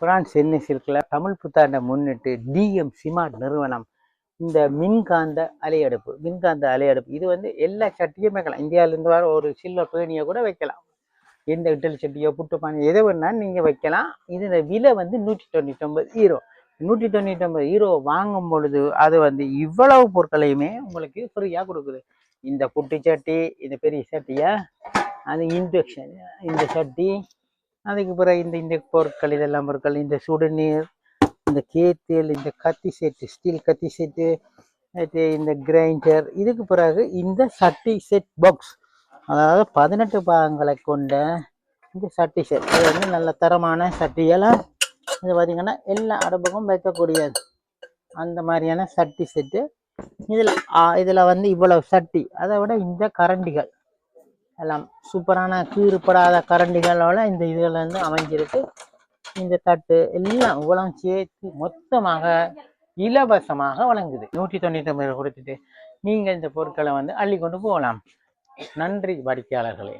France Chennai சில்கில் Tamil புத்தாண்டை முன்னிட்டு DM சிமார்ட் நிறுவனம் இந்த மின்காந்த அலையடுப்பு மின்காந்த அலையடுப்பு. இது வந்து எல்லா சட்டியும் வைக்கலாம். இந்தியாவிலேருந்து வர ஒரு சில்வர் பேணியை கூட வைக்கலாம். எந்த இட்டல் சட்டியோ புட்டுப்பானி எதை வேணாலும் நீங்கள் வைக்கலாம். இதோட விலை வந்து நூற்றி தொண்ணூற்றி ஒன்பது ஹீரோ நூற்றி தொண்ணூற்றொம்பது ஹீரோ வாங்கும் பொழுது அது வந்து இவ்வளவு பொருட்களையுமே உங்களுக்கு ஃப்ரீயாக கொடுக்குது. இந்த புட்டு சட்டி இந்த பெரிய சட்டியா? அது இன்டெக்ஷன் இந்த சட்டி அதுக்கு பிறகு இந்த இந்த பொருட்கள் இதெல்லாம் பொருட்கள் இந்த சுடுநீர் இந்த கேத்தல் இந்த கத்தி செட்டு ஸ்டீல் கத்தி செட்டு இந்த கிரைண்டர் இதுக்கு பிறகு இந்த சட்டி செட் பாக்ஸ் அதாவது பதினெட்டு பாகங்களை கொண்ட இந்த சட்டி செட் இது வந்து நல்ல தரமான சட்டியெல்லாம் இது பார்த்திங்கன்னா எல்லா அடுப்புக்கும் வைக்கக்கூடியது. அந்த மாதிரியான சட்டி செட்டு இதில் இதில் வந்து இவ்வளவு சட்டி. அதை விட இந்த கரண்டிகள். எல்லாம் சூப்பரான கீறுபடாத கரண்டிகளோட இந்த இதில் அமைஞ்சிருக்கு. இந்த தட்டு எல்லாம் இவ்வளவு சேர்த்து மொத்தமாக இலவசமாக வழங்குது. நூற்றி தொண்ணூற்றி ஒன்பது கொடுத்துட்டு நீங்கள் இந்த பொருட்களை வந்து அள்ளி கொண்டு போகலாம். நன்றி வாடிக்கையாளர்களே.